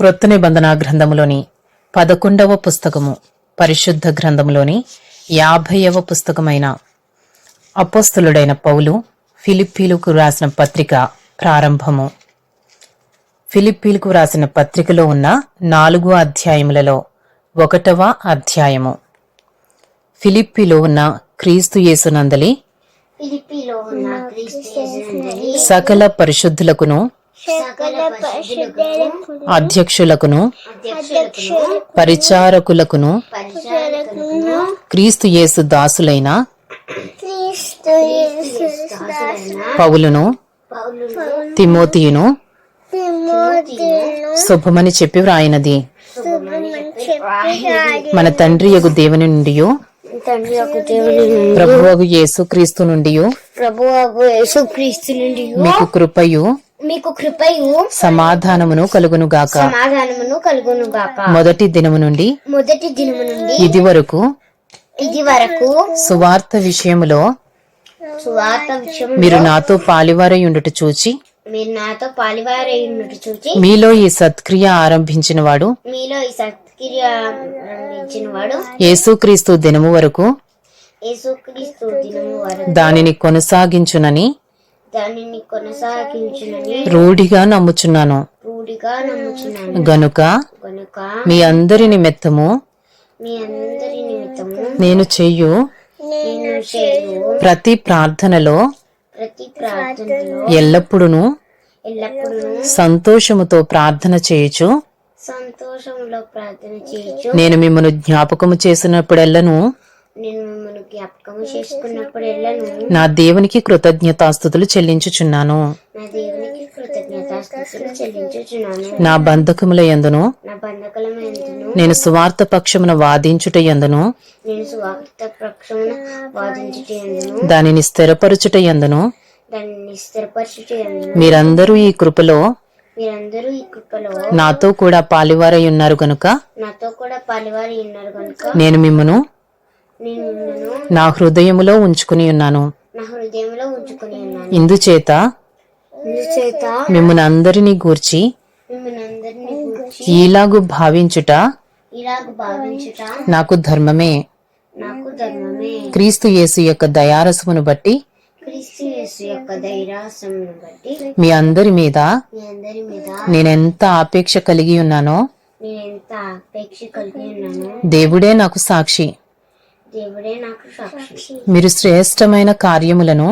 క్రొత్త నిబంధన గ్రంథములోని పదకొండవ పుస్తకము పరిశుద్ధ గ్రంథములోని యాభైవ పుస్తకమైన అపోస్తలుడైన పౌలు ఫిలిప్పీలకు రాసిన పత్రిక ప్రారంభము. ఫిలిప్పీలకు రాసిన పత్రికలో ఉన్న నాలుగు అధ్యాయములలో ఒకటవ అధ్యాయము. ఫిలిప్పీలో ఉన్న క్రీస్తు యేసునందలి సకల పరిశుద్ధులకును అధ్యక్షులకును అధ్యక్షులకు పరిచారకులకును క్రీస్తు యేసు దాసులైన పౌలును తిమోతియును తిమోతిను శుభమని చెప్పి వ్రాయినది. మన తండ్రి యగు దేవుని నుండి తండ్రి యొక్క దేవుని నుండి ప్రభువగు యేసు క్రీస్తు నుండి ప్రభువు యేసు క్రీస్తు నుండి మీకు కృపయు మీకు కృపయు సమాధానమును కలుగును గాక. సమాధానమును కలుగును గాక. మొదటి దినము నుండి మొదటి దినము నుండి ఇది వరకు ఇది వరకు సువార్త విషయములో సువార్త విషయం మీరు నాతో పాలివారై ఉండుట చూచి మీరు నాతో పాలివారై ఉన్నట్టు చూచి మీలో ఈ సత్క్రియ ఆరంభించిన వాడు మీలో ఈ సత్క్రియ ప్రారంభించిన వాడు యేసుక్రీస్తు దినము వరకు యేసుక్రీస్తు దినము వరకు దానిని కొనసాగించునని దానిని కొనసాగించునని రూఢిగా నమ్ముచున్నాను. రూఢిగా నమ్ముచున్నాను. గనుక మీ అందరి నిమిత్తము మీ అందరి నిమిత్తము నేను చెయ్యు నేను చేయు ప్రతి ప్రార్థనలో ప్రతి ప్రార్థనలో ఎల్లప్పుడూ ఎల్లప్పుడూ సంతోషముతో ప్రార్థన సంతోషంలో ప్రార్థన చేయొచ్చు నేను మిమ్మల్ని జ్ఞాపకము చేసినప్పుడెల్లను నేను మిమ్మల్ని జ్ఞాపకం చేసుకున్నప్పుడు ఎల్లను నా దేవునికి కృతజ్ఞతాస్థుతులు చెల్లించుచున్నాను. నా దేవునికి కృతజ్ఞతాస్తుతులు చెల్లించుచున్నాను. నా బంధకముల యందును నా బంధకలం ఎందును నేను సువార్త పక్షమున వాదించుట యందును నేను స్వార్థ పక్షమున వాదించుట ఎందును దానిని స్థిరపరచుట యందును దాన్ని స్థిరపరచుట ఎందును మీరందరూ ఈ కృపలో మీరందరూ ఈ కృపలో నాతో కూడా పాలివారై ఉన్నారు గనుక నాతో కూడా పాలివారి ఉన్నారు కనుక నేను మిమ్మను నేను మిమ్మల్ని నా హృదయములో ఉంచుకుని ఉన్నాను. ఇందుచేత మిమ్మల్ని అందరినీ గూర్చి ఈలాగు భావించుట నాకు ధర్మమే. క్రీస్తు యేసు యొక్క దయారసమును బట్టి మీ అందరి మీద నేనెంత ఆపేక్ష కలిగి ఉన్నాను దేవుడే నాకు సాక్షి. దేవుడే నాకు సాక్షి. మీరు శ్రేష్టమైన కార్యములను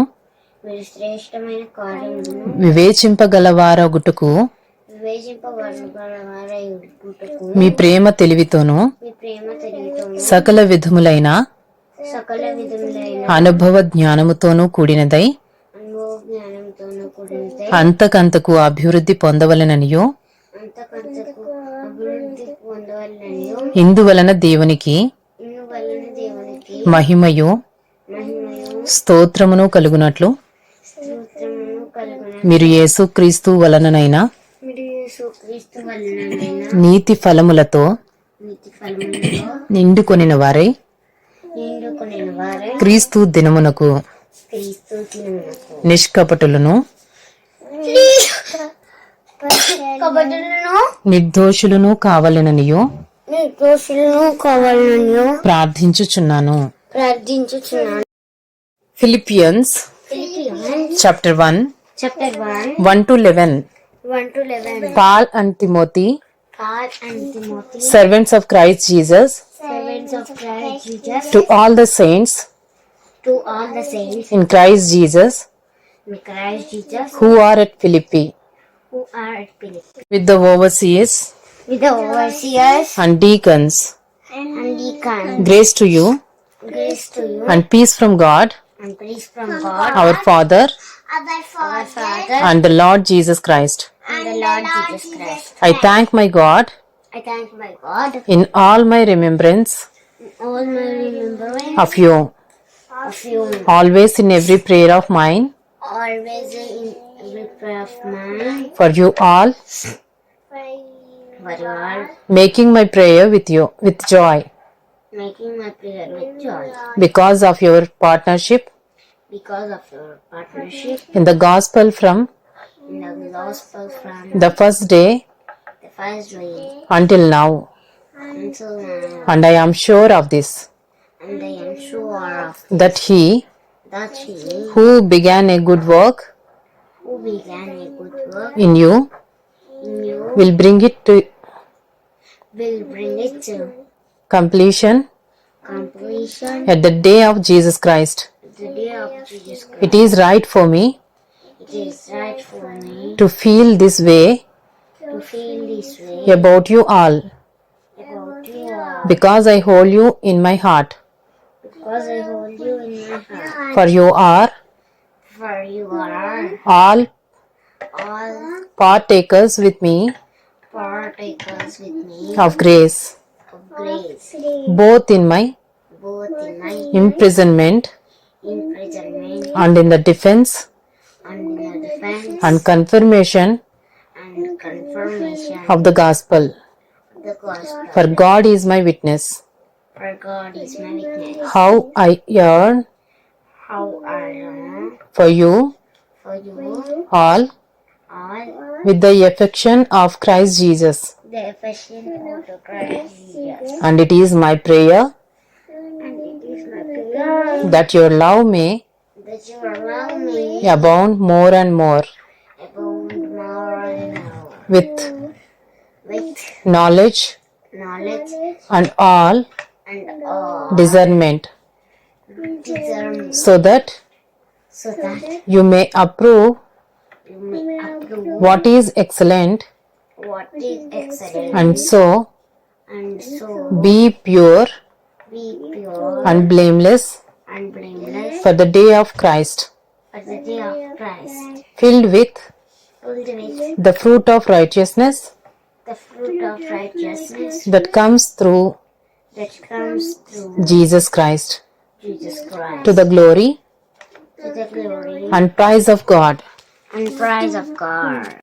మీరు శ్రేష్టమైన కార్యములను వివేచింపగలవారగుటకు మీ ప్రేమ తెలివితోనూ సకల విధములైన సకల విధములైన అనుభవ జ్ఞానముతోనూ కూడినదై అంతకంతకు అభివృద్ధి పొందవలననియో ఇందువలన దేవునికి మహిమయు స్తోత్రమును కలుగునట్లు మీరు యేసుక్రీస్తు వలననైనా నీతి ఫలములతో నిండుకొనిన వారై క్రీస్తు దినమునకు నిష్కపటులను నిర్దోషులను కావలననియో ప్రార్థించుచున్నాను. Philippians chapter one one to eleven Paul and Timothy servants of Christ Jesus to all the saints in Christ Jesus who are at Philippi with the overseers with the overseers. And deacons. and deacons. Grace to you. Grace to you. And peace from God, and peace from God. Our Father, our Father. And the Lord Jesus Christ. and the Lord Jesus Christ. I thank my God I thank my God. in all my remembrance in all my remembering of you, of you. Always in every prayer of mine, always in every prayer of mine. For you all, making my prayer with you with joy. Making my prayer with joy. Because of your partnership. Because of your partnership. In the gospel from in the gospel from the first day the wisely until now, until now, and I am sure of this. And I am sure of that he that he who began a good work who began a good work in you in you will bring it to will bring it to completion completion at the day of Jesus Christ. the day of Jesus Christ. It is right for me It is right for me to feel this way to feel this way about you all about you all because I hold you in my heart. because I hold you in my heart. For you are For you are all all partakers with me partakers with me. Of grace, of grace, both in my both in my imprisonment imprisonment. and in the defense and in the defense. and confirmation and confirmation. of the gospel. the gospel. For God is my witness. For God is my witness. How I yearn How I yearn for you for you. all all with the affection of Christ Jesus. the affection of the Christ Jesus. And it is my prayer And it is my prayer that your love may that you allow me abound more and more abound more and more with with knowledge knowledge and all and all discernment, discernment so that so that you may approve you may approve what is excellent? What is excellent? And so and so be pure be pure and blameless and blameless for the day of Christ, for the day of Christ, filled with filled with the fruit of righteousness the fruit of righteousness that comes through that comes through Jesus Christ, Jesus Christ. To the glory to the glory and praise of God and fries, of course.